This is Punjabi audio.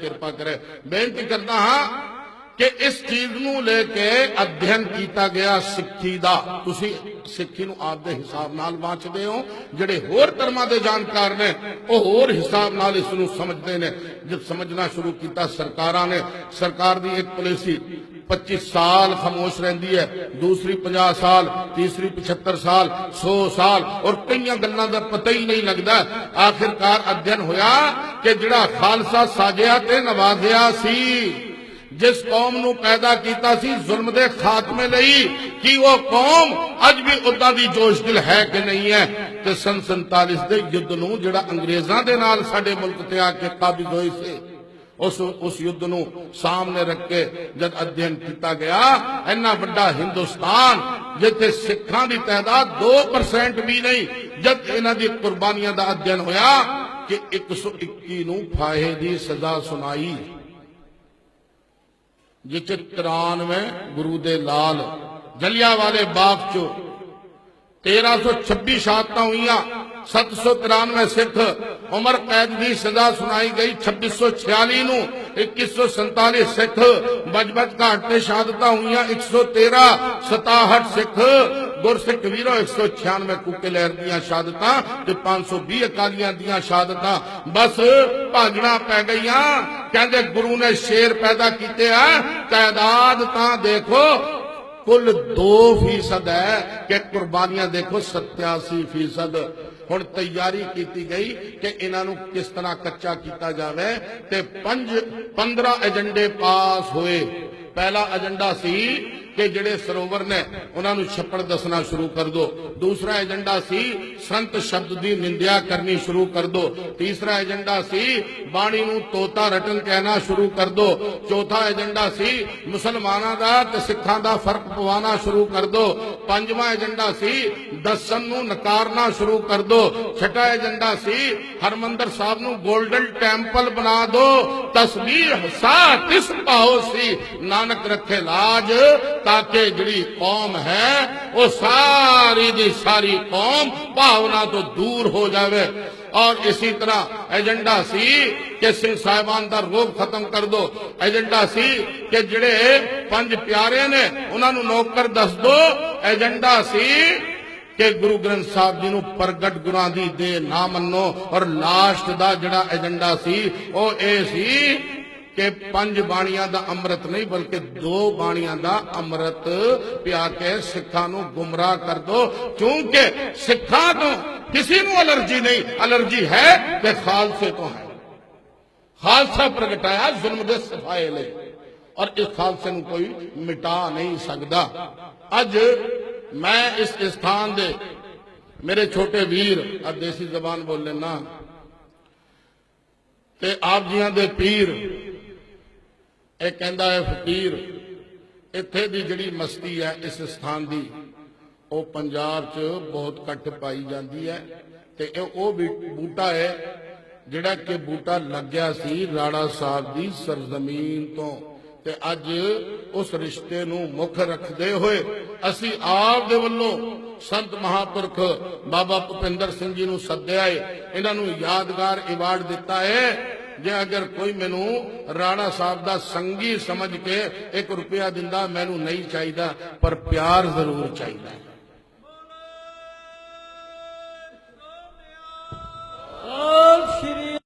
ਕਿਰਪਾ ਕਰੇ। ਬੇਨਤੀ ਕਰਦਾ ਹਾਂ ਕਿ ਇਸ ਚੀਜ਼ ਨੂੰ ਲੈ ਕੇ ਅਧਿਐਨ ਕੀਤਾ ਗਿਆ ਸਿੱਖੀ ਦਾ। ਤੁਸੀਂ ਸਿੱਖੀ ਨੂੰ ਆਪ ਦੇ ਹਿਸਾਬ ਨਾਲ ਵਾਂਚਦੇ ਹੋ। ਜਿਹੜੇ ਹੋਰ ਧਰਮਾਂ ਦੇ ਜਾਣਕਾਰ ਨੇ, ਉਹ ਹੋਰ ਹਿਸਾਬ ਨਾਲ ਇਸ ਨੂੰ ਸਮਝਦੇ ਨੇ। ਜਦ ਸਮਝਣਾ ਸ਼ੁਰੂ ਕੀਤਾ ਸਰਕਾਰਾਂ ਨੇ, ਸਰਕਾਰ ਦੀ ਇੱਕ ਪਾਲਿਸੀ 25 ਸਾਲ ਖਾਮੋਸ਼ ਰਹਿੰਦੀ ਹੈ, ਦੂਸਰੀ 50 ਸਾਲ, ਤੀਸਰੀ 75 ਸਾਲ 100 ਸਾਲ, ਔਰ ਕਈਆਂ ਗੱਲਾਂ ਦਾ ਪਤਾ ਹੀ ਨਹੀਂ ਲੱਗਦਾ। ਆਖਿਰਕਾਰ ਅਧਿਐਨ ਹੋਇਆ ਕਿ ਜਿਹੜਾ ਖਾਲਸਾ ਸਾਜਿਆ ਤੇ ਨਵਾਜ਼ਿਆ ਸੀ, ਜਿਸ ਕੌਮ ਨੂੰ ਪੈਦਾ ਕੀਤਾ ਸੀ ਜ਼ੁਲਮ ਦੇ ਖਾਤਮੇ ਲਈ, ਕਿ ਉਹ ਕੌਮ ਅੱਜ ਵੀ ਉਦਾਂ ਦੀ ਜੋਸ਼ ਦਿਲ ਹੈ ਕਿ ਨਹੀਂ ਹੈ? ਤੇ ਸਨ 47 ਦੇ ਯੁੱਧ ਨੂੰ ਜਿਹੜਾ ਅੰਗਰੇਜ਼ਾਂ ਦੇ ਨਾਲ ਸਾਡੇ ਮੁਲਕ ਤੇ ਆ ਕੇ ਕਾਬਜ਼ ਹੋਏ ਸੀ ਉਸ ਉਸ ਯੁੱਧ ਨੂੰ ਸਾਹਮਣੇ ਰੱਖ ਕੇ ਜਦ ਅਧਿਐਨ ਕੀਤਾ ਗਿਆ, ਇੰਨਾ ਵੱਡਾ ਹਿੰਦੁਸਤਾਨ, ਜਿੱਥੇ ਸਿੱਖਾਂ ਦੀ ਤਾਦਾਦ 2% ਵੀ ਨਹੀਂ, ਜਦ ਇਹਨਾਂ ਦੀ ਕੁਰਬਾਨੀਆਂ ਦਾ ਅਧਿਐਨ ਹੋਇਆ ਕਿ 121 ਨੂੰ ਫਾਹੇ ਦੀ ਸਜ਼ਾ ਸੁਣਾਈ। ਜਿੱਥੇ 93 ਗੁਰੂ ਦੇ ਲਾਲ ਜਲਿਆ ਵਾਲੇ ਬਾਗ ਚ 1326 ਸ਼ਹਾਦਤਾਂ ਹੋਈਆਂ 793 ਸਿੱਖ ਉਮਰ ਕੈਦ ਦੀ ਸਜ਼ਾ ਸੁਣਾਈ ਗਈ। 2646 ਨੂੰ 2147 ਸਿੱਖ ਬਜਬਜ ਘਾਟ ਤੇ ਸ਼ਹਾਦਤਾਂ ਹੋਈਆਂ। 113 67 ਸਿੱਖ ਗੁਰਸਿੱਖ ਵੀਰੋ 196 ਕੁੱਕੇ ਲਹਿਰ ਦੀਆਂ ਸ਼ਹਾਦਤਾਂ ਤੇ 520 ਅਕਾਲੀਆਂ ਦੀਆਂ ਸ਼ਹਾਦਤਾਂ। ਬਸ ਭਾਜਣਾ ਪੈ ਗਈਆਂ। ਕਹਿੰਦੇ ਗੁਰੂ ਨੇ ਸ਼ੇਰ ਪੈਦਾ ਕੀਤੇ ਆ। ਤਾਇਦਾਦ ਤਾਂ ਦੇਖੋ ਕੁੱਲ 2% ਹੈ ਕਿ ਕੁਰਬਾਨੀਆਂ ਦੇਖੋ 87% ਹੁਣ ਤਿਆਰੀ ਕੀਤੀ ਗਈ ਕਿ ਇਹਨਾਂ ਨੂੰ ਕਿਸ ਤਰ੍ਹਾਂ ਕੱਚਾ ਕੀਤਾ ਜਾਵੇ ਤੇ 5 15 ਏਜੰਡੇ ਪਾਸ ਹੋਏ। ਪਹਿਲਾ ਏਜੰਡਾ ਸੀ ਕਿ ਜਿਹੜੇ ਸਰੋਵਰ ਨੇ, ਉਹਨਾਂ ਨੂੰ ਛੱਪੜ ਦੱਸਣਾ ਸ਼ੁਰੂ ਕਰ ਦੋ। ਦੂਸਰਾ ਏਜੰਡਾ ਸੀ, ਸੰਤ ਸ਼ਬਦ ਦੀ ਨਿੰਦਿਆ ਕਰਨੀ ਸ਼ੁਰੂ ਕਰ ਦੋ। ਤੀਸਰਾ ਏਜੰਡਾ ਸੀ, ਬਾਣੀ ਨੂੰ ਤੋਤਾ ਰਟਨ ਕਹਿਣਾ ਸ਼ੁਰੂ ਕਰ ਦੋ। ਚੌਥਾ ਏਜੰਡਾ ਸੀ, ਮੁਸਲਮਾਨਾਂ ਦਾ ਤੇ ਸਿੱਖਾਂ ਦਾ ਫ਼ਰਕ ਪਵਾਉਣਾ ਸ਼ੁਰੂ ਕਰ ਦੋ। ਪੰਜਵਾਂ ਏਜੰਡਾ ਸੀ, ਦਸਨ ਨੂੰ ਨਕਾਰਨਾ ਸ਼ੁਰੂ ਕਰ ਦੋ। ਛਠਾ ਏਜੰਡਾ ਸੀ, ਹਰਮੰਦਰ ਸਾਹਿਬ ਨੂੰ 골ਡਨ ਟੈਂਪਲ ਬਣਾ ਦੋ। ਤਸਵੀਰ ਹਸਾ ਤਿਸ ਪਾਓ ਸੀ। ਨਾਨਕ ਰੱਖੇ ਲਾਜ ਤਾਂ ਕਿ ਜਿਹੜੀ ਕੌਮ ਹੈ, ਉਹ ਸਾਰੀ ਦੀ ਸਾਰੀ ਕੌਮ ਭਾਵਨਾ ਤੋਂ ਦੂਰ ਹੋ ਜਾਵੇ। ਔਰ ਇਸੇ ਤਰ੍ਹਾਂ ਏਜੰਡਾ ਸੀ ਕਿ ਸਿੰਘ ਸਾਹਿਬਾਨ ਦਾ ਰੋਗ ਖਤਮ ਕਰ ਦੋ। ਏਜੰਡਾ ਸੀ ਕਿ ਜਿਹੜੇ ਪੰਜ ਪਿਆਰੇ ਨੇ, ਉਹਨਾਂ ਨੂੰ ਨੌਕਰ ਦੱਸ ਦੋ। ਏਜੰਡਾ ਸੀ ਕਿ ਗੁਰੂ ਗ੍ਰੰਥ ਸਾਹਿਬ ਜੀ ਨੂੰ ਪ੍ਰਗਟ ਗੁਰਾਂ ਦੀ ਦੇ ਨਾ ਮੰਨੋ। ਔਰ ਲਾਸਟ ਦਾ ਜਿਹੜਾ ਏਜੰਡਾ ਸੀ, ਉਹ ਇਹ ਸੀ ਕਿ ਪੰਜ ਬਾਣੀਆਂ ਦਾ ਅੰਮ੍ਰਿਤ ਨਹੀਂ, ਬਲਕਿ ਦੋ ਬਾਣੀਆਂ ਦਾ ਅੰਮ੍ਰਿਤ ਪਿਆ ਕੇ ਸਿੱਖਾਂ ਨੂੰ ਗੁੰਮਰਾਹ ਕਰ ਦੋ। ਕਿਉਂਕਿ ਸਿੱਖਾਂ ਤੋਂ ਕਿਸੇ ਨੂੰ ਅਲਰਜੀ ਨਹੀਂ। ਅਲਰਜੀ ਹੈ ਤੇ ਖਾਲਸੇ ਤੋਂ ਹੈ। ਖਾਲਸਾ ਪ੍ਰਗਟਾਇਆ ਜ਼ੁਲਮ ਦੇ ਸਫਾਏ ਲਈ। ਔਰ ਇਸ ਖਾਲਸੇ ਨੂੰ ਕੋਈ ਮਿਟਾ ਨਹੀਂ ਸਕਦਾ। ਅੱਜ ਮੈਂ ਇਸ ਸਥਾਨ ਦੇ ਮੇਰੇ ਛੋਟੇ ਵੀਰ ਆ ਦੇਸੀ ਜ਼ਬਾਨ ਬੋਲ ਲੈਣਾ ਤੇ ਆਪ ਜੀਆਂ ਦੇ ਪੀਰ ਇਹ ਕਹਿੰਦਾ ਹੈ, ਫਕੀਰ, ਇੱਥੇ ਦੀ ਜਿਹੜੀ ਮਸਤੀ ਹੈ, ਇਸ ਸਥਾਨ ਦੀ, ਉਹ ਪੰਜਾਬ 'ਚ ਬਹੁਤ ਘੱਟ ਪਾਈ ਜਾਂਦੀ ਹੈ ਤੇ ਇਹ ਉਹ ਬੂਟਾ ਹੈ ਜਿਹੜਾ ਕਿ ਬੂਟਾ ਲੱਗਿਆ ਸੀ ਰਾਣਾ ਸਾਹਿਬ ਦੀ ਸਰਜ਼ਮੀਨ ਤੋਂ ਤੇ ਅੱਜ ਉਸ ਰਿਸ਼ਤੇ ਨੂੰ ਮੁੱਖ ਰੱਖਦੇ ਹੋਏ ਅਸੀਂ ਆਪ ਦੇ ਵੱਲੋਂ ਸੰਤ ਮਹਾਪੁਰਖ ਬਾਬਾ ਭੁਪਿੰਦਰ ਸਿੰਘ ਜੀ ਨੂੰ ਸੱਦਿਆ ਏ। ਇਹਨਾਂ ਨੂੰ ਯਾਦਗਾਰ ਅਵਾਰਡ ਦਿੱਤਾ ਹੈ ਜੇ ਅਗਰ ਕੋਈ ਮੈਨੂੰ ਰਾਣਾ ਸਾਹਿਬ ਦਾ ਸੰਗੀ ਸਮਝ ਕੇ 1 ਰੁਪਿਆ ਦਿੰਦਾ, ਮੈਨੂੰ ਨਹੀਂ ਚਾਹੀਦਾ, ਪਰ ਪਿਆਰ ਜ਼ਰੂਰ ਚਾਹੀਦਾ।